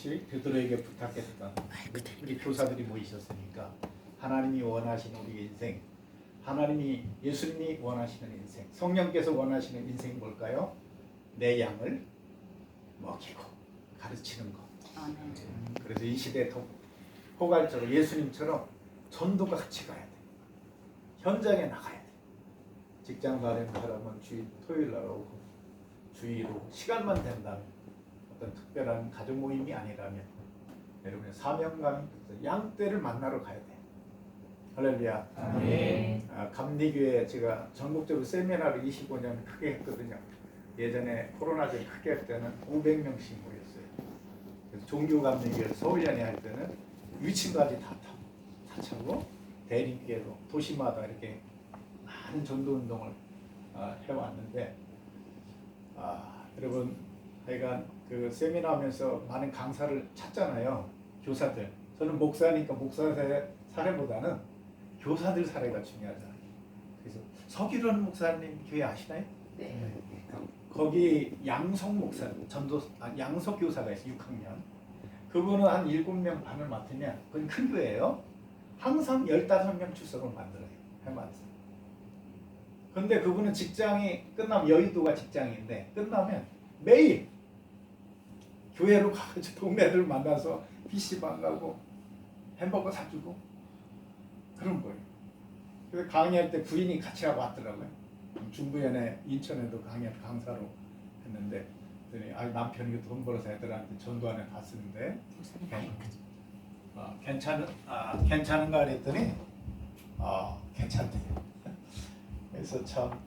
것이 베드로에게 부탁했던 우리 교사들이 모이셨으니까 하나님이 원하시는 우리 인생, 하나님이 예수님이 원하시는 인생, 성령께서 원하시는 인생이 뭘까요? 내 양을 먹이고 가르치는 것. 아멘. 그래서 이 시대에 더 포괄적으로 예수님처럼 전도가 같이 가야 돼. 현장에 나가야 돼. 직장 가는 사람은 주일 토요일 날 오고 주의로 시간만 된다면 어떤 특별한 가족 모임이 아니라면 여러분의 사명감이 있어서 양떼를 만나러 가야 돼. 할렐루야. 아멘. 아, 감리교회 제가 전국적으로 세미나를 25년 크게 했거든요. 예전에 코로나 전 크게 할 때는 500명씩 모였어요. 그래서 종교 감리교회 서울 연회 할 때는 위층까지 다, 타, 다 차고 대림교회로 도시마다 이렇게 많은 전도 운동을 아, 해왔는데 아, 여러분 하여간 그 세미나 하면서 많은 강사를 찾잖아요. 교사들. 저는 목사니까 목사 사례보다는 교사들 사례가 중요하잖아요. 그래서 서기론 목사님 교회 아시나요? 네. 거기 양석 목사, 전도 아, 양석 교사가 있어요. 6학년. 그분은 한 7명 반을 맡으면 그건 큰 교회예요. 항상 15명 출석을 만들어요. 해마다. 근데 그분은 직장이 끝나면 여의도가 직장인데 끝나면 매일 교회로 가가지고 동네들 만나서 PC방 가고 햄버거 사주고 그런 거예요. 그래서 강의할 때 부인이 같이 하고 왔더라고요. 중부연에 인천에도 강의 강사로 했는데 아 남편이 돈 벌어서 애들한테 전도하는 다 쓰는데 아, 괜찮은 아, 괜찮은가 그랬더니 아 괜찮대요. 그래서 참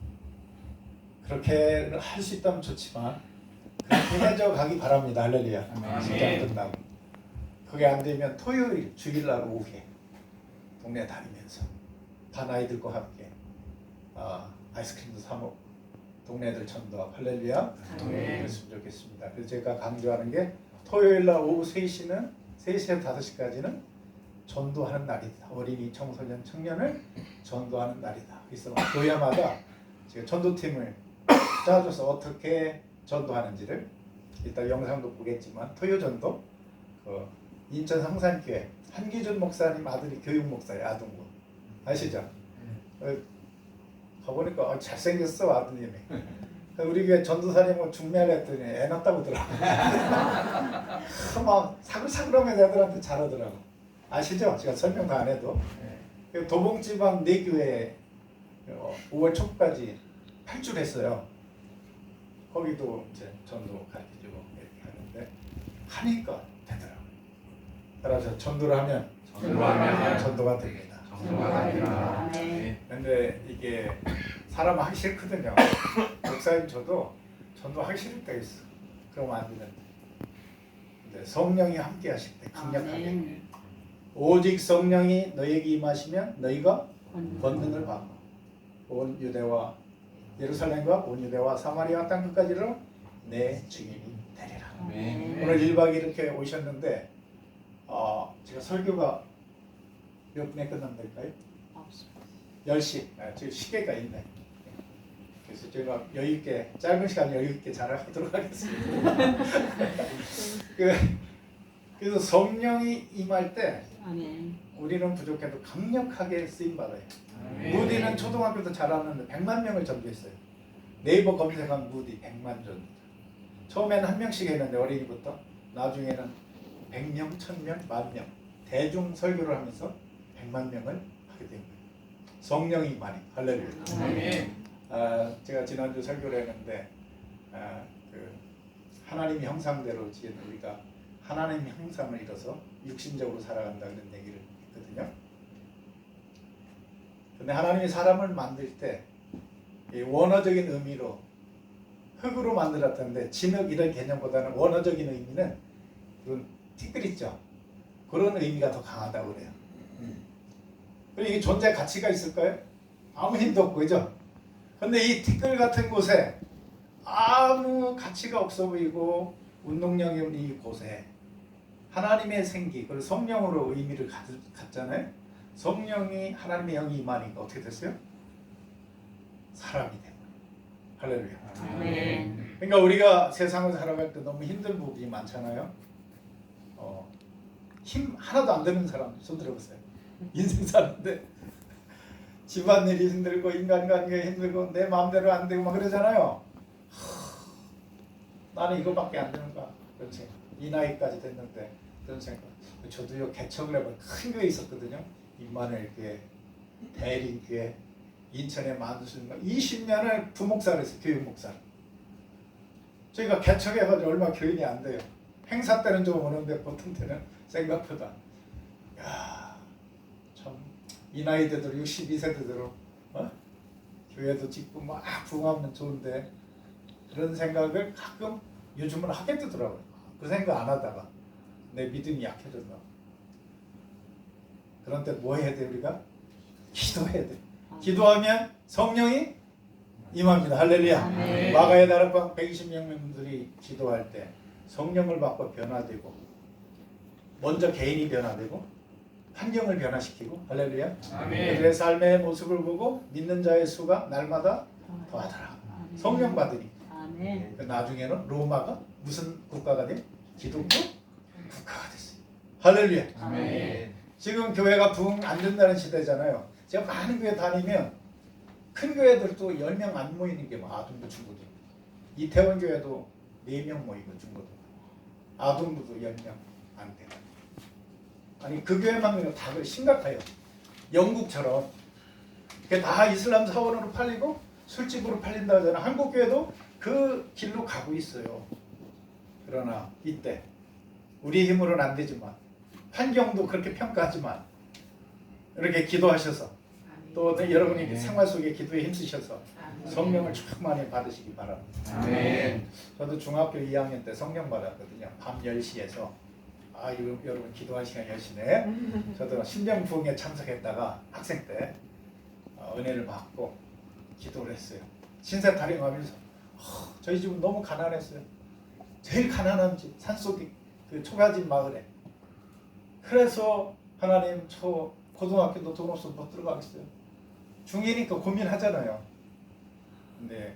그렇게 할 수 있다면 좋지만 해줘 가기 바랍니다. 할렐루야. 직장 끝나고 그게 안 되면 토요일 주일날 오후에 동네 다니면서 반 아이들과 함께 아, 아이스크림도 사 먹고 동네들 전도하고 할렐루야 아멘. 그랬으면 좋겠습니다. 그래서 제가 강조하는 게 토요일 날 오후 3시는 3시에서 5시까지는 전도하는 날이다. 어린이 청소년 청년을 전도하는 날이다. 그래서 교회마다 제가 전도팀을 짜줘서 어떻게 전도하는지를 이따 영상도 보겠지만 토요 전도 그 인천 성산교회 한기준 목사님 아들이 교육 목사예요 아동부 아시죠? 어, 가보니까 어, 잘생겼어 아드님이. 그 우리 교회 전도사님은 중매를 했더니 애 낳다고 더라고. 막 사글사글하면 애들한테 잘하더라고. 아시죠? 제가 설명 다 안 해도. 그 도봉지방 네 교회 어, 5월 초까지 8줄 했어요 거기도 이제 전도 가르쳐주고 이렇게 하는데 하니까 되더라고요 따라서 전도를 하면 전도하면 전도가 됩니다 정도가 됩니다. 아멘. 근데 이게 사람 하기 싫거든요. 목사님 저도 전도 하기 싫을 때가 있어. 그러면 안 되는데. 근데 성령이 함께 하실 때 강력하게 아멘. 오직 성령이 너에게 임하시면 너희가 권- 권능을 받고 온 유대와 예루살렘과 온 유대와 사마리아 땅 끝까지로 내 증인이 되리라. 아멘. 오늘 1박 2일 이렇게 오셨는데 어, 제가 설교가 몇 분에 끝나면 될까요? 없어. 10시. 아, 저 시계가 있네. 그래서 제가 여유 있게 짧은 시간 여유 있게 잘 하도록 하겠습니다. 그, 그래서 성령이 임할 때 아멘. 우리는 부족해도 강력하게 쓰임 받아요. 무디는 초등학교도 잘하는데 100만 명을 전도했어요. 네이버 검색한 무디 100만 전. 처음에는 한 명씩 했는데 어린이부터 나중에는 100명, 1000명, 만 명. 대중 설교를 하면서 100만 명을 하게 된 거예요. 성령이 많이 할렐루야. 아, 제가 지난주 설교를 했는데 아, 그 하나님의 형상대로 지은 우리가 하나님의 형상을 잃어서 육신적으로 살아간다 그런 얘기를 했거든요. 근데 하나님이 사람을 만들 때이 원어적인 의미로 흙으로 만들었던데 진흙 이런 개념보다는 원어적인 의미는 그런 티끌 있죠. 그런 의미가 더 강하다고 그래요. 그리고 이게 존재 가치가 있을까요? 아무 힘도 없고 그죠? 근데 이 티끌 같은 곳에 아무 가치가 없어 보이고 운동량이 없는 이 곳에 하나님의 생기 그리고 성령으로 의미를 갖, 갖잖아요. 성령이 하나님의 영이 임하니까 어떻게 됐어요? 사람이 된 거예요. 할렐루야. 아멘. 그러니까 우리가 세상을 살아갈 때 너무 힘든 부분이 많잖아요. 힘 하나도 안 되는 사람 손 들어보세요. 인생 사는데 집안일이 힘들고 인간관계 힘들고 내 마음대로 안 되고 막 그러잖아요. 하, 나는 이거밖에 안 되는가 생각. 이 나이까지 됐는데 그런 생각. 저도요 개척을 해본 큰 교회 있었거든요. 임마누엘 교회, 대림교회, 인천의 만수인가 20년을 부목사를 했어요. 교육 목사를. 저희가 개척해가지고 얼마 교인이 안 돼요. 행사 때는 좀 오는데 보통 때는 생각보다 야 참 이 나이 되도록 62세 되도록 어? 교회도 짓고 막 부흥하면 좋은데 그런 생각을 가끔 요즘은 하게 되더라고요. 그 생각 안 하다가 내 믿음이 약해졌나. 그런 때뭐 해야 돼 우리가? 기도해야 돼. 기도하면 성령이 임합니다. 할렐루야. 아멘. 마가의 나라방 120명들이 기도할 때 성령을 받고 변화되고 먼저 개인이 변화되고 환경을 변화시키고 할렐루야. 아멘. 그들의 삶의 모습을 보고 믿는 자의 수가 날마다 더하더라. 성령 받으니 아멘. 그 나중에는 로마가 무슨 국가가 돼? 기독교 국가가 됐어요. 할렐루야. 아멘. 지금 교회가 부흥 안 된다는 시대잖아요. 제가 많은 교회 다니면 큰 교회들도 10명 안 모이는 게뭐 아동부 중고등 이태원 교회도 4명 모이고 중고등 아동부도 10명 안 돼. 아니 그 교회만 다 심각해요. 영국처럼 그게 다 이슬람 사원으로 팔리고 술집으로 팔린다 하잖아. 한국 교회도 그 길로 가고 있어요. 그러나 이때 우리 힘으로는 안 되지만 환경도 그렇게 평가하지만 이렇게 기도하셔서 또 여러분이 네. 생활 속에 기도에 힘쓰셔서 성령을 충만히 받으시기 바랍니다. 아멘. 저도 중학교 2학년 때 성령 받았거든요. 밤 10시에서 아 이거 여러분 기도할 시간 10시네. 저도 신령 부흥에 참석했다가 학생 때 어, 은혜를 받고 기도를 했어요. 신세 타령하면서 어, 저희 집은 너무 가난했어요. 제일 가난한 집 산속에 그 초가집 마을에. 그래서 하나님 저 고등학교도 돈 없어 못 들어가겠어요. 중이니까 고민하잖아요. 근데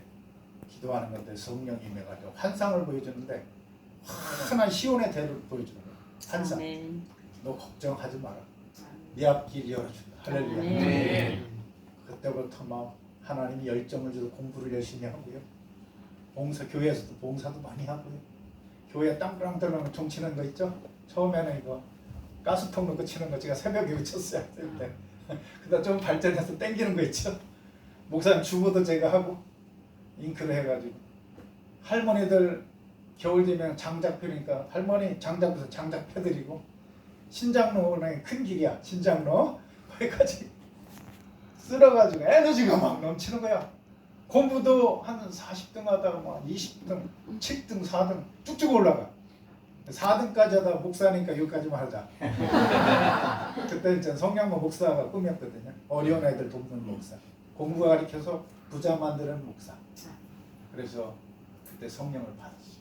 기도하는 건데 성령이 임해가지고 환상을 보여주는데 환한 시온의 대를 보여주는 거예요. 환상. 아멘. 너 걱정하지 마라. 네 앞길 열어준다. 할렐루야. 네. 그때부터 막 하나님이 열정을 줘서 공부를 열심히 하고요. 봉사 교회에서도 봉사도 많이 하고요. 교회 땅땅땅 종 치는 거 있죠? 처음에는 이거 가스통 넣고 치는 거 제가 새벽에 외쳤어요 학생 때. 그다음 좀 발전해서 땡기는 거 있죠? 목사님 주보도 제가 하고 잉크를 해가지고 할머니들 겨울 되면 장작 펴니까 할머니 장작 펴서 장작 펴드리고 신장로는 큰 길이야 신장로 거기까지 쓸어가지고 에너지가 막 넘치는 거야. 공부도 한 40등 하다가 막 20등, 7등, 4등 쭉쭉 올라가. 4등까지 하다가 목사니까 여기까지만 하자. 그때 이제 성령모 목사가 꿈이었거든요. 어려운 애들 돕는 목사. 공부 가르쳐서 부자 만드는 목사. 그래서 그때 성령을 받았어요.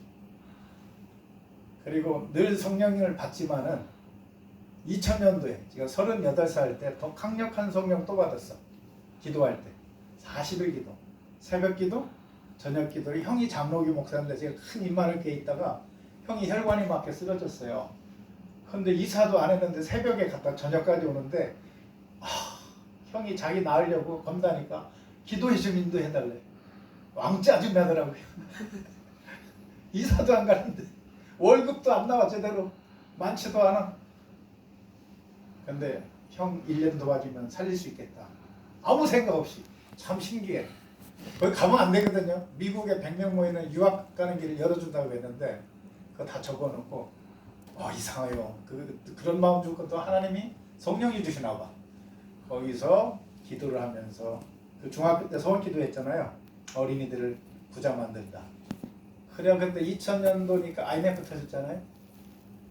그리고 늘 성령을 받지만은 2000년도에 제가 38살 때 더 강력한 성령 또 받았어. 기도할 때. 40일 기도. 새벽 기도, 저녁 기도. 형이 장로교 목사인데 제가 큰 입만을 깨 있다가 형이 혈관이 막혀 쓰러졌어요. 근데 이사도 안 했는데 새벽에 갔다 저녁까지 오는데 아, 형이 자기 나으려고 건다니까 기도해 좀 인도해 달래. 왕짜 좀 하더라고요. 이사도 안 가는데 월급도 안 나와 제대로 많지도 않아. 근데 형 1년 도와주면 살릴 수 있겠다. 아무 생각 없이 참 신기해. 거기 가면 안 되거든요. 미국에 100명 모이는 유학 가는 길을 열어준다고 했는데 그거 다 적어놓고 어 이상해요. 그 그런 마음 주고 또 하나님이 성령이 주시나 봐. 거기서 기도를 하면서 그 중학교 때 서원 기도했잖아요. 어린이들을 부자 만든다. 그래 그때 2000년도니까 IMF 터졌잖아요.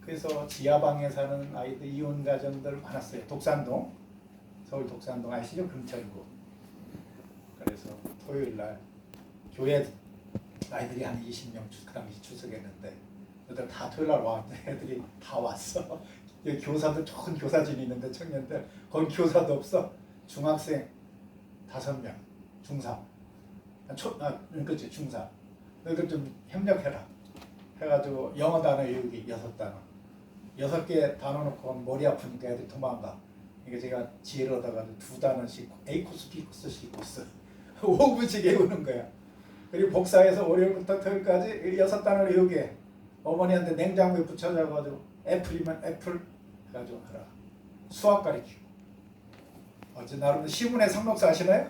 그래서 지하방에 사는 아이들 이혼 가정들 많았어요. 독산동 서울 독산동 아시죠? 금천구. 그래서 토요일 날 교회 아이들이 한 20명 그 당시出석했는데 애들 다 토요일 날 왔는데 애들이 다 왔어. 교사들 좋은 교사진이 있는데 청년들 거기 교사도 없어. 중학생 다섯 명, 중3, 초, 아, 그치 중3. 너희들 좀 협력해라. 해가지고 영어 단어 외우기 여섯 단어. 여섯 개 다뤄놓고 머리 아프니까 애들 도망가. 이게 제가 지혜를 얻어가지고 두 단원씩 A 코스, B 코스씩 코스 5분씩 외우는 거야. 그리고 복사해서 월요일부터 토요일까지 여섯 단을 외우게 어머니한테 냉장고에 붙여줘가지고 애플이면 애플 해가지고 하라. 수학 가르치고. 어제 나름 시문의 상록사 하시나요?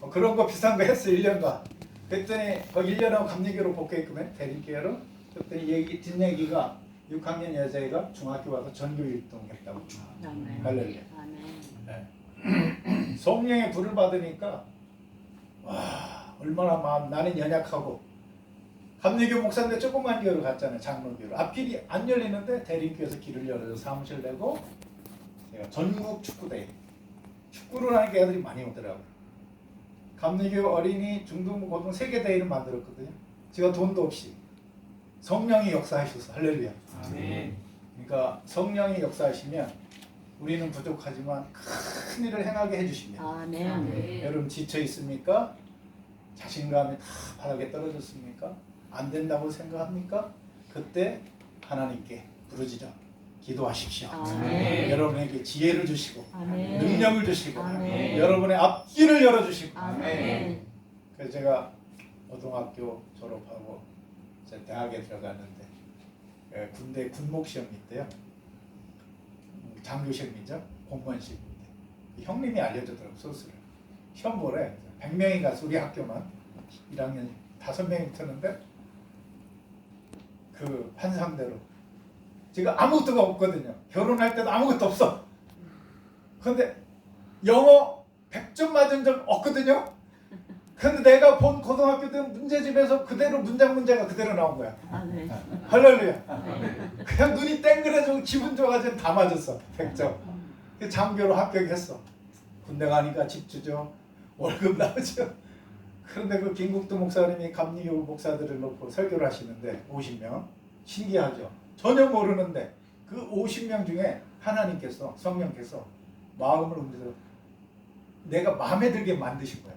어, 그런 거 비싼 거 했어 1년간. 그랬더니 그 1년하고 감리교로 복귀했거든 대립교회로. 그랬더니 얘기 뒷얘기가 6학년 여자애가 중학교 와서 전교 1등 했다고. 할렐루야. 아멘. 성령의 불을 받으니까 와 얼마나 마음 나는 연약하고 감리교 목사인데 조그만 교회로 갔잖아요 장로교로 앞길이 안 열리는데 대림교에서 길을 열어서 사무실 내고 제가 전국 축구대회 축구를 하니까 애들이 많이 오더라고요 감리교 어린이 중등 고등 세계 대회를 만들었거든요 제가 돈도 없이 성령이 역사하셔서 할렐루야 아멘. 그러니까 성령이 역사하시면 우리는 부족하지만 큰 일을 행하게 해주십니다 아멘. 여러분 지쳐 있습니까? 자신감이 다 바닥에 떨어졌습니까? 안 된다고 생각합니까? 그때 하나님께 부르짖어 기도하십시오. 아멘. 여러분에게 지혜를 주시고 아멘. 능력을 주시고 아멘. 여러분의 앞길을 열어주시고 아멘. 그래서 제가 고등학교 졸업하고 이제 대학에 들어갔는데 예, 군대 군목 시험이 있대요. 음, 장교 시험이죠. 공무원 시험인데 그 형님이 알려주더라고 소스를. 시험 보래. 100명이 가서 우리 학교만 1학년 5명이 붙었는데 그 환상대로 지금 아무것도가 없거든요. 결혼할 때도 아무것도 없어. 근데 영어 100점 맞은 적 없거든요. 근데 내가 본 고등학교 때 문제집에서 그대로 문장 문제가 그대로 나온 거야. 할렐루야. 그냥 눈이 땡그레지고 기분 좋아지면 다 맞았어. 100점. 그 장교로 합격했어. 군대 가니까 집 주죠. 월급 나오죠. 그런데 그 김국도 목사님이 감리교 목사들을 놓고 설교를 하시는데 50명 신기하죠. 전혀 모르는데 그 50명 중에 하나님께서 성령께서 마음을 움직여 내가 마음에 들게 만드신 거야.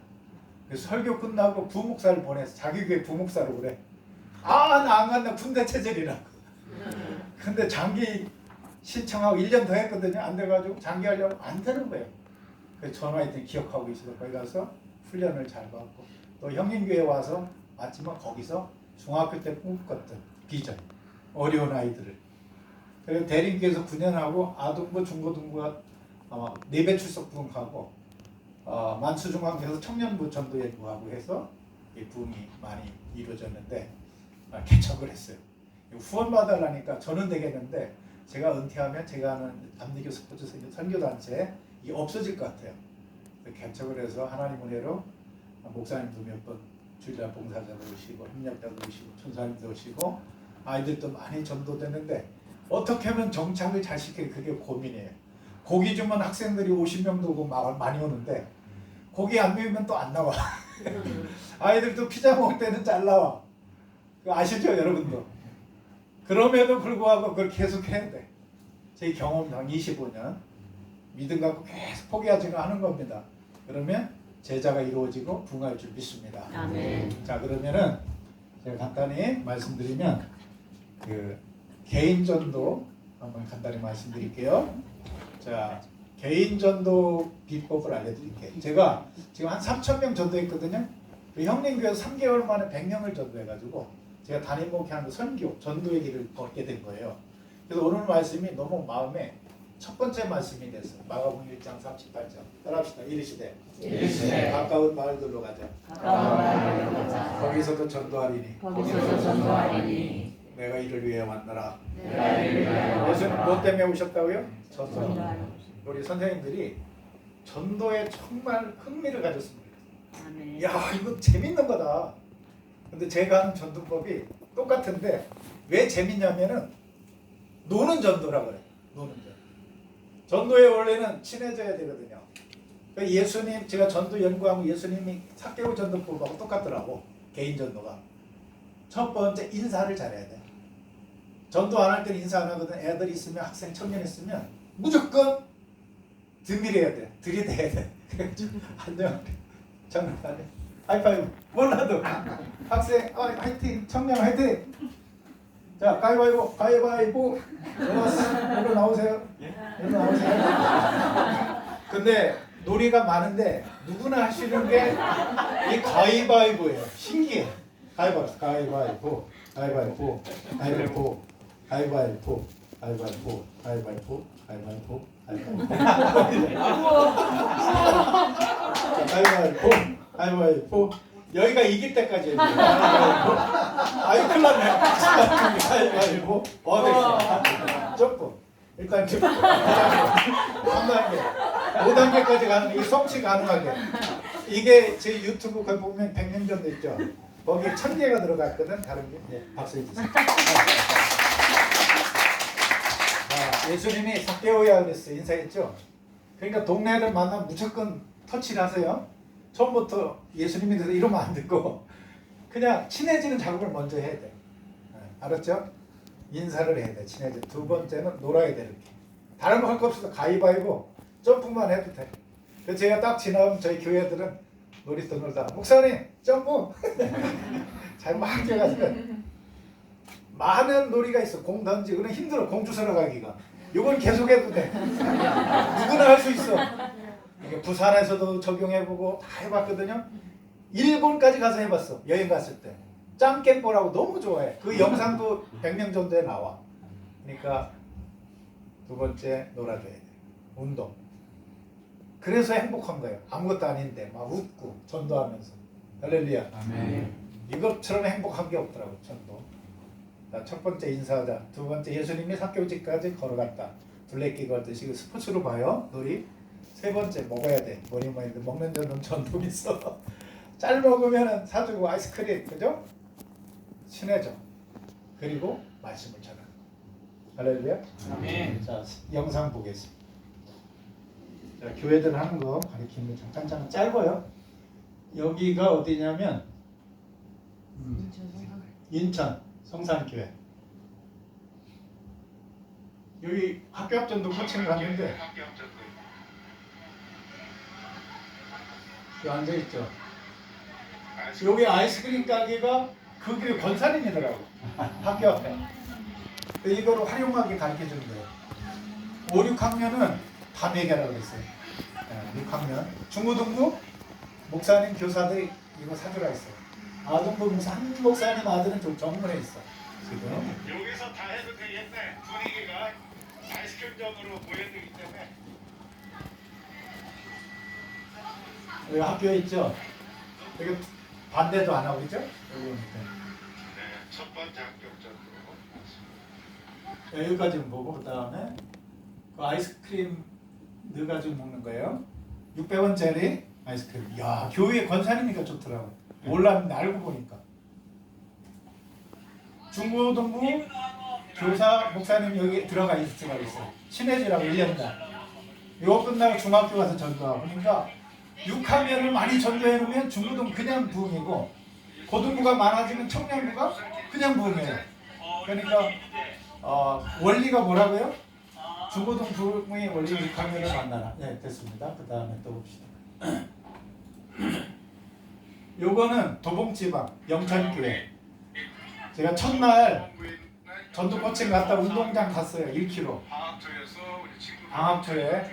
설교 끝나고 부목사를 보내서 자기 교회 부목사로 그래. 아 나 안 간다 군대 체질이라고. 근데 장기 신청하고 1년 더 했거든요. 안 돼가지고 장기 하려고 안 되는 거예요. 그래서 전화했더니 기억하고 있어서 거기 가서 훈련을 잘 받고 또 형님교회 와서 왔지만 거기서 중학교 때 꿈꿨던 비전 어려운 아이들을 그리고 대림교에서 9년 하고 아동부 중고등부가 아마 네배 출석 부흥하고 어, 만수중앙교에서 청년부 전도 연구하고 해서 이 부흥이 많이 이루어졌는데 아, 개척을 했어요. 후원 받으려니까 저는 되겠는데 제가 은퇴하면 제가 하는 남리교 스포츠 선교- 선교단체 이 없어질 것 같아요. 개척을 해서 하나님 은혜로 목사님도 몇 번 주일날 봉사자도 오시고 협력자도 오시고 천사님도 오시고 아이들도 많이 전도되는데 어떻게 하면 정착을 잘 시키게 그게 고민이에요. 고기 주면 학생들이 50명도 오고 막 많이 오는데 고기 안 먹으면 또 안 나와. 아이들도 피자 먹을 때는 잘 나와. 그거 아시죠 여러분도? 그럼에도 불구하고 그걸 계속 해야 돼. 제 경험상 25년 믿음 갖고 계속 포기하지가 않은 겁니다. 그러면 제자가 이루어지고 붕할 줄 믿습니다. 아멘. 자 그러면은 제가 간단히 말씀드리면 그 개인 전도 한번 간단히 말씀드릴게요. 자 개인 전도 비법을 알려드릴게요. 제가 지금 한 3천 명 전도했거든요. 그 형님 교회에서 3개월 만에 100명을 전도해가지고 제가 담임 목회하는 선교 전도의 길을 걷게 된 거예요. 그래서 오늘 말씀이 너무 마음에 첫 번째 말씀이 됐어요. 마가복음 1장 38절. 따라합시다. 이르시되 이르시되 가까운 마을들로 가자. 가까운 마을로 가자. 거기서도 전도하리니 거기서도 전도하리니 내가 이를 위해 왔노라. 내가 이를 위하여 예수님 뭐 때문에 오셨다고요? 전도. 우리 선생님들이 전도에 정말 흥미를 가졌습니다. 아멘. 야 이거 재밌는 거다. 근데 제가 하는 전도법이 똑같은데 왜 재밌냐면은 노는 전도라 그래. 노는 전도. 전도의 원래는 친해져야 되거든요. 그 예수님 제가 전도 연구하고 예수님이 사개월 전도 법하고 똑같더라고 개인 전도가. 첫 번째 인사를 잘해야 돼. 전도 안 할 때는 인사 안 하거든. 애들 있으면 학생 청년 있으면 무조건 드밀어야 돼. 들이대야 돼. 안녕. 장난하네. 하이파이브. 몰라도 학생 어, 화이팅 청년 화이팅. 자, 가위바위보, 가위바위보. 일어나- 일로 나오세요. 일로 나오세요. 근데 놀이가 많은데 누구나 있는 게 이 가위바위보예요. 신기해. 가위바위보, 가위바위보, 가위바위보, 가위바위보, 가위바위보, 가위바위보, 가위바위보, 가위바위보, 가위바위보. 자, 가위바위보, 가위바위보. 여기가 이길 때까지. 가위바위보. 아유, 큰일 났네. 가위바위보. 어, 됐어. 점프. 일단 점프. 3단계. 5단계까지 가는 이 성취 가능하게. 이게 제 유튜브 거기 보면 백년전도 있죠. 거기 천 개가 들어갔거든. 다른 게. 네, 박수 해 주세요. 아, 예수님이 삭개오야 그랬어 인사했죠. 그러니까 동네 애들 만나면 무조건 터치를 하세요. 처음부터 예수님이 돼서 이러면 안 듣고 그냥 친해지는 작업을 먼저 해야 돼. 네, 알았죠? 인사를 해야 돼. 친해져. 두 번째는 놀아야 돼 이렇게. 다른 거 할 거 없어서 가위바위보 점프만 해도 돼. 그래서 제가 딱 지나면 저희 교회들은 놀이터 놀 다 목사님 점프 잘막 뛰어가지고 많은 놀이가 있어. 공 던지고는 힘들어. 공 주스러 가기가. 이건 계속해도 돼. 누구나 할 수 있어. 이게 부산에서도 적용해보고 다 해봤거든요. 일본까지 가서 해봤어. 여행 갔을 때. 짱깨뽀라고 너무 좋아해. 그 영상도 100명 정도에 나와. 그러니까 두 번째 놀아줘야 돼. 운동. 그래서 행복한 거예요. 아무것도 아닌데 막 웃고 전도하면서. 할렐루야. 아멘. 이것처럼 행복한 게 없더라고 전도. 자, 첫 번째 인사하자. 두 번째 예수님이 사교집까지 걸어갔다. 둘레길 걸듯이 스포츠로 봐요. 놀이. 세 번째 먹어야 돼. 뭐니 뭐니 먹는 데는 전통 있어. 짤 먹으면 사주고 아이스크림 그죠? 친해져. 그리고 말씀을 전하. 할렐루야. 아멘. 자 영상 보겠습니다. 자 교회들 하는 거 가리키는 거 잠깐 잠깐 짧아요. 여기가 어디냐면 음, 인천 성산교회. 여기 학교 앞전도 코칭 갔는데 여기 앉아 있죠. 여기 아이스크림 가게가 그 교회 권사님이더라고. 학교 앞에. 이거를 활용하게 가르쳐 주는 거예요. 5, 6학년은 다 매개라고 했어요. 네, 6학년. 중고등부 목사님 교사들이 이거 사주라 했어요. 아동부 목사 한 목사님 아들은 좀 정문에 있어. 지금. 여기서 다 해도 되겠네. 분위기가 아이스크림점으로 모여들기 때문에. 여기 학교에 있죠. 여기 반대도 안 하고 있죠. 여기 보니까. 네, 첫 번째 합격점으로. 여기까지는 보고 그 다음에 그 아이스크림 넣어가지고 먹는 거예요. 600원짜리 아이스크림. 야 교회 권사님이니까 좋더라고. 몰랐는데 알고 보니까. 중고등부 교사 목사님 여기 들어가 있을 수가 있어. 친해지라고 1년간. 이거 끝나고 중학교 가서 전도하고. 그러니까 6학년을 많이 전도해 놓으면 중고등 그냥 부흥이고 고등부가 많아지면 청년부가 그냥 부흥이에요. 그러니까 어, 원리가 뭐라고요? 중고등 부흥의 원리 6학년을 만나라. 네, 됐습니다. 그 다음에 또 봅시다. 요거는 도봉지방 영천교회. 제가 첫날 전도 코칭 갔다 운동장 갔어요. 1km. 방학초에서 우리 친구 방학초에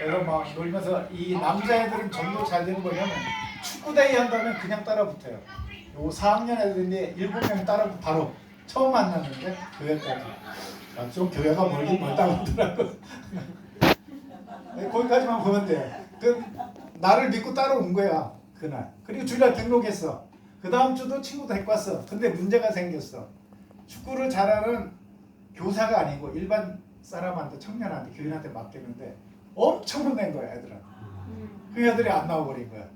여러 막 놀면서 이 남자애들은 전도 잘 되는 거냐면 축구 대회 한다면 그냥 따라 붙어요. 요 4학년 애들인데 7명 따라 바로 처음 만났는데 교회까지. 아, 좀 교회가 멀긴 멀다고 하더라고. 네, 거기까지만 보면 돼. 그 나를 믿고 따라온 거야 그날. 그리고 주일날 등록했어. 그 다음 주도 친구 데리고 왔어. 근데 문제가 생겼어. 축구를 잘하는 교사가 아니고 일반 사람한테 청년한테 교인한테 맡겼는데 엄청 혼낸 거야 애들은. 그 애들이 안 나와버린 거야.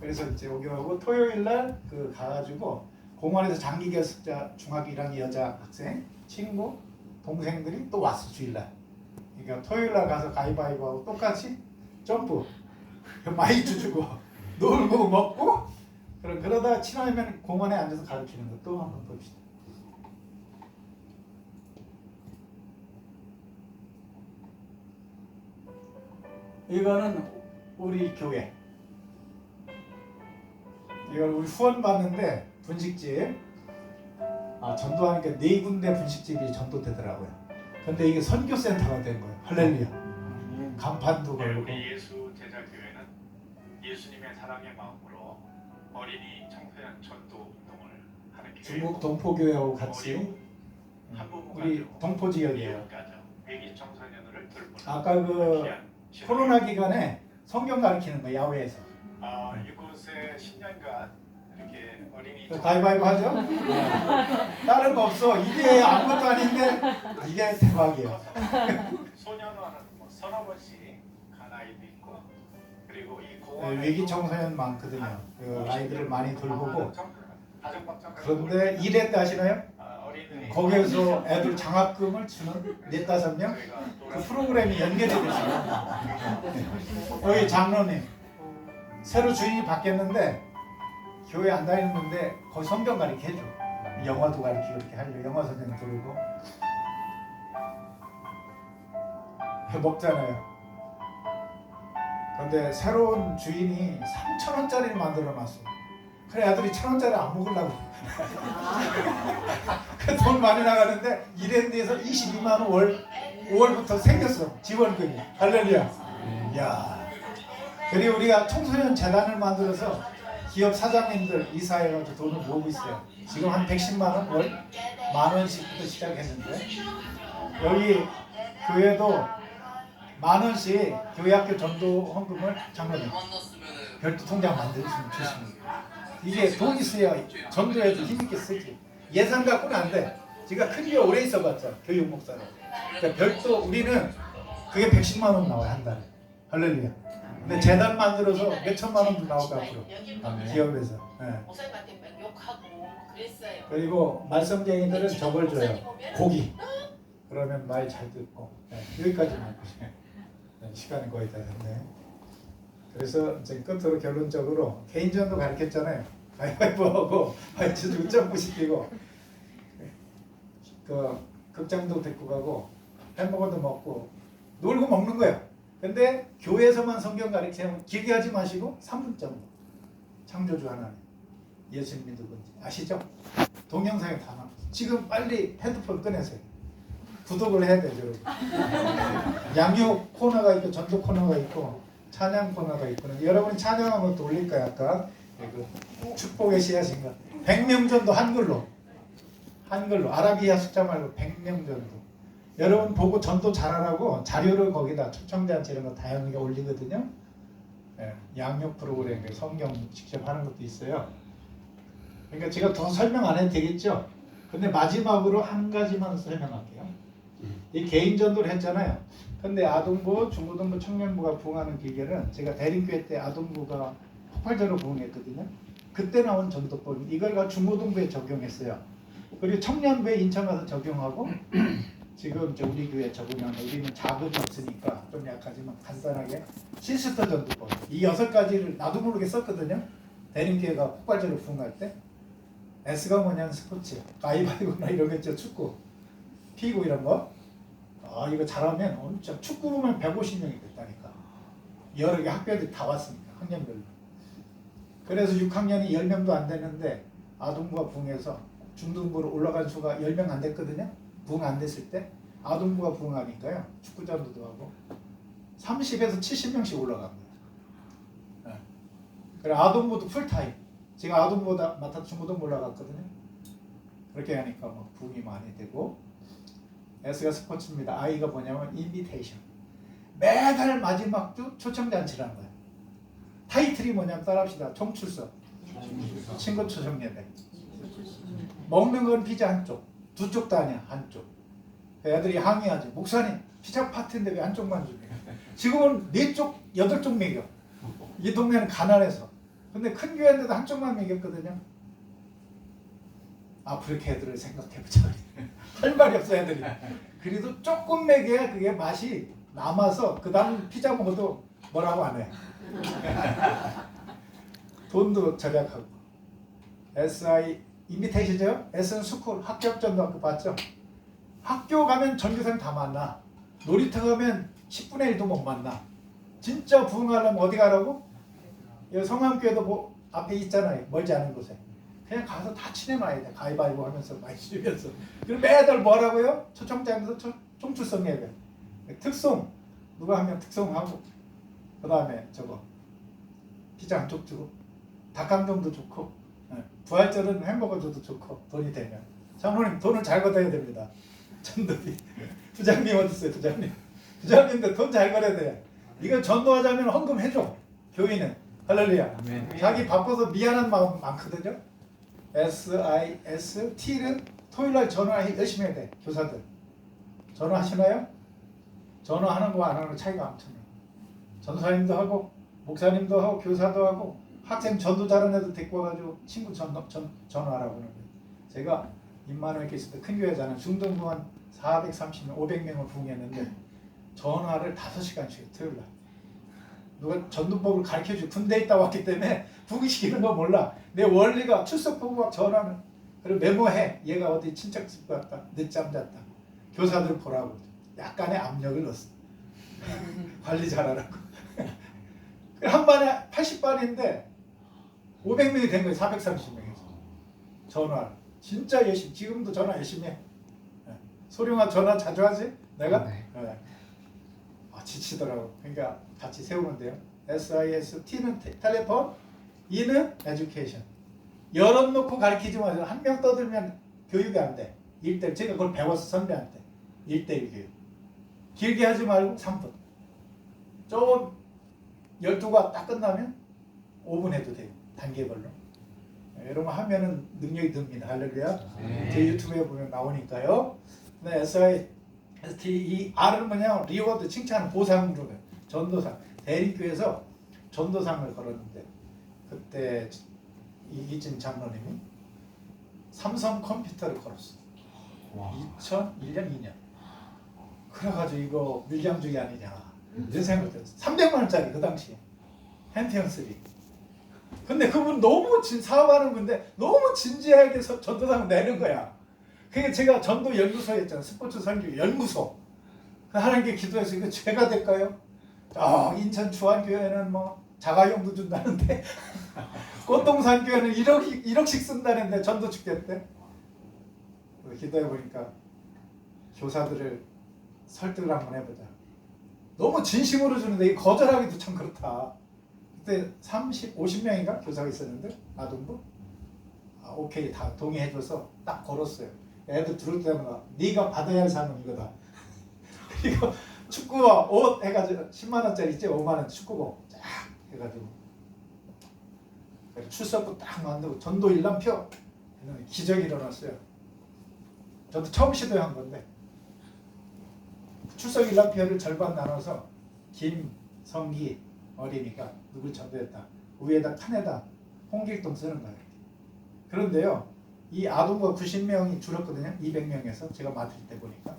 그래서 이제 오고 토요일 날그 가가지고 공원에서 장기 교습자 중학교 1학년 여자 학생 친구 동생들이 또 왔어 주일날. 그러니까 토요일 날 가서 가위바위보하고 똑같이 점프 마이크 주고 놀고 먹고 그러 그러다가 친하면 공원에 앉아서 가르치는 것도 한번 봅시다. 이거는 우리 교회. 이걸 우리 후원 받는데 분식집. 아, 전도하니까 네 군데 분식집이 전도되더라고요. 근데 이게 선교센터가 된 거예요. 할렐루야. 간판도 네, 걸고. 우리 예수 제자교회는 예수님의 사랑의 마음으로 어린이 청소년 전도 운동을 하는 교회. 중국 동포교회하고 같이 한부모 우리 동포 지역이에요. 미국 가족, 외기 청소년을 돌보는 아까 그. 코로나 기간에 성경 가르치는 거 야외에서 아, 이곳에 10년간 이렇게 어린이 그 가위바위보 하죠? 네. 다른 거 없어. 이게 아무것도 아닌데 이게 대박이에요. 소년원은 뭐 서너 번씩 간 아이도 있고 그리고 이 네, 공원에 외기 청소년 많거든요. 그 아이들을 많이 돌보고 가정박장 그런데 일했다 하시나요? 아, 거기에서 애들 장학금을 주는 네 다섯 명? 그 프로그램이 연결이 됐어요. 여기 장로님 새로 주인이 바뀌었는데 교회 안 다니는데 거기 성경 가르쳐 해줘. 영어도 가르치고 이렇게 하려 영어 선생님 부르고 먹잖아요. 근데 새로운 주인이 3천 원짜리를 만들어 놨어. 그래 애들이 천 원짜리 안 먹으려고. 그돈 많이 나가는데 이랜드에서 22만 원 월 5월부터 생겼어 지원금이 할렐루야. 야. 그리고 우리가 청소년 재단을 만들어서 기업 사장님들 이사해가지고 돈을 모으고 있어요. 지금 한 110만 원 월, 만 원씩부터 시작했는데 여기 교회도 만 원씩 교회 학교 전도 헌금을 장로님 별도 통장 만들어주시면 좋습니다. 이게 돈 있어야 전도에도 힘있게 쓰지. 예산 갖고는 안 돼. 제가 큰 교회 오래 있어봤죠. 교육 목사로. 그러니까 별도 우리는 그게 110만 원 나와요 한 달에. 할렐루야. 근데 재단 만들어서 몇 천만 원도 나오고 앞으로 기업에서. 예. 목사님한테 막 욕하고 그랬어요. 그리고 말썽쟁이들은 저걸 줘요. 고기. 그러면 말 잘 듣고 네, 여기까지만. 네, 시간이 거의 다 됐네. 그래서 이제 끝으로 결론적으로 개인전도 가르쳤잖아요. 가위바위보하고 발치 주고 점프 시키고 그 극장도 데리고 가고 햄버거도 먹고 놀고 먹는 거예요. 근데 교회에서만 성경 가르치면 길게 하지 마시고 3분 정도 창조주 하나님 예수님 누군지 아시죠? 동영상에 다 나와. 지금 빨리 핸드폰 꺼내세요. 구독을 해야 돼요. 양육 코너가 있고 전도 코너가 있고 찬양 코너가 있고 여러분이 찬양한 것도 올릴 거야 아까 그 축복의 씨앗인가 100명 정도 한글로 한글로 아라비아 숫자 말고 100명 정도 여러분 보고 전도 잘하라고 자료를 거기다 초청자한테 이런 거 다양하게 올리거든요. 예, 양육 프로그램 성경 직접 하는 것도 있어요. 그러니까 제가 더 설명 안 해도 되겠죠? 근데 마지막으로 한 가지만 설명할게요. 이 개인 전도를 했잖아요. 근데 아동부, 중고등부, 청년부가 부흥하는 기계는 제가 대림교회 때 아동부가 폭발적으로 부흥했거든요. 그때 나온 전도법 이걸 가 중고등부에 적용했어요. 그리고 청년부에 인천 가서 적용하고 지금 이제 우리 교회 적용하는 우리는 자금이 없으니까 좀 약하지만 간단하게 시스터 전도법. 이 여섯 가지를 나도 모르게 썼거든요. 대림교회가 폭발적으로 부흥할 때. S가 뭐냐면 스포츠, 가위바위보나 이런 거 있죠. 축구, 피구 이런 거. 아 이거 잘하면 엄청 축구 보면 150명이 됐다니까. 여러 개 학교들이 다 왔으니까 학년별로. 그래서 6학년이 10명도 안 됐는데 아동부가 부흥해서 중등부로 올라간 수가 10명 안 됐거든요 부흥 안 됐을 때 아동부가 부흥하니까요 축구장도 하고 30에서 70명씩 올라간 거예요 네. 그래 아동부도 풀타임 제가 아동부다 맡아 중고등부 올라갔거든요 그렇게 하니까 뭐 부흥이 많이 되고 S가 스포츠입니다. I가 뭐냐면 인비테이션. 매달 마지막 주 초청잔치라는 거예요. 타이틀이 뭐냐면 따라합시다. 총출석. 친구 초청 예배. 먹는 건 피자 한쪽. 두 쪽도 아니야. 한쪽. 애들이 항의하지. 목사님 피자 파티인데 왜 한쪽만 주냐. 지금은 네 쪽, 여덟 쪽 먹여. 이 동네는 가난해서. 근데 큰 교회인데도 한쪽만 먹였거든요. 앞으로 걔들을 생각해보자. 할 말이 없어 애들이. 그래도 조금 먹여야 그게 맛이 남아서 그 다음 피자 먹어도 뭐라고 안 해. 돈도 절약하고. SI 인비테이션이죠? S는 스쿨 학교 그 봤죠? 학교 가면 전교생 다 만나. 놀이터 가면 10분의 1도 못 만나. 진짜 부흥하려면 어디 가라고? 성함교회도 뭐 앞에 있잖아요. 멀지 않은 곳에. 그냥 가서 다 친해놔야 돼. 가위바위보 하면서 많이 쉬면서. 그리고 매달 뭐라고요? 초청장에서 초, 총출성 예배. 특송 누가 하면 특송하고 그 다음에 저거 피자 한쪽 주고 닭강정도 좋고 예, 부활절은 햄버거 줘도 좋고 돈이 되면 장로님 돈을 잘 걷어야 됩니다. 전도비 부장님 어디 있어요 부장님? 부장님도 돈잘 걸어야 돼. 이거 전도하자면 헌금 해줘 교인은 할렐루야. 아멘. 자기 바빠서 미안한 마음 많거든요. S I S T는 토요일 날 전화 열심히 해야 돼 교사들. 전화하시나요? 전화하는 거 안 하는 거 차이가 엄청나요. 전사님도 하고 목사님도 하고 교사도 하고 학생 전도 잘하는 애들 데리고 와가지고 친구 전, 전, 전화하라고 거예요. 제가 임마누엘 있을 때큰 교회잖아요. 중동부 한 430명, 500명을 부흥했는데 전화를 5시간씩 토요일 날. 누가 전도법을 가르쳐주고 군대 있다 왔기 때문에 부흥시키는 거 몰라. 내 원리가 출석 보고 막 전화는 그리고 메모해. 얘가 어디 친척 집 갔다 늦잠 잤다. 교사들 보라고 약간의 압력을 넣었어. 관리 잘하라고. 한 반에 80반인데 500명이 된 거예요. 430명에서 전화. 진짜 열심히 지금도 전화 열심히 해. 예. 소룡아 전화 자주 하지? 내가? 네. 예. 아, 지치더라고. 그러니까 같이 세우는데요. SIS T는 테- 텔레폰, E는 에듀케이션. 열어놓고 가르치지 마세요. 한 명 떠들면 교육이 안 돼. 1대 제가 그걸 배웠어 선배한테. 1대1 교육. 길게 하지 말고 3분. 좀 12가 딱 끝나면 5분 해도 돼요. 단계별로. 네, 이런 거 하면은 능력이 듭니다. 할렐루야. 네. 제 유튜브에 보면 나오니까요. 네, SI, ST, 이 R은 뭐냐? 리워드, 칭찬, 보상으로 전도상. 대리교에서 전도상을 걸었는데 그때 이기진 장로님이 삼성 컴퓨터를 걸었어. 와. 2001년, 2년. 그래가지고 이거 밀양주의 아니냐. 이런 생각을 했어. 300만 원짜리 그 당시에. 펜티언 3. 근데 그분 너무 진, 사업하는 건데 너무 진지하게 서- 전도상을 내는 거야. 그게 제가 전도 연구소 했잖아. 스포츠 선교 연구소. 그 하나님께 기도해서 이거 죄가 될까요? 아, 인천 주안교회는 뭐 자가용도 준다는데 꽃동산 교회는 1억, 1억씩 쓴다는데 전도 축제 때 기도해 보니까 교사들을 설득을 한번 해보자. 너무 진심으로 주는데 이 거절하기도 참 그렇다. 그때 30, 50명인가 교사가 있었는데 아동부 아, 오케이 다 동의해줘서 딱 걸었어요. 애들 들을 때마다 네가 받아야 할 상은 이거다. 그리고 축구화 옷 해가지고 10만 원짜리 있지 5만 원 축구복 쫙 해가지고 출석부 딱 만들고 전도 일람표 기적이 일어났어요. 저도 처음 시도한 건데 출석 일람표를 절반 나눠서 김, 성기, 어린이가 누굴 전도했다. 위에다 칸에다 홍길동 쓰는 거예요. 그런데요, 이 아동과 90명이 줄었거든요. 200명에서 제가 맡을 때 보니까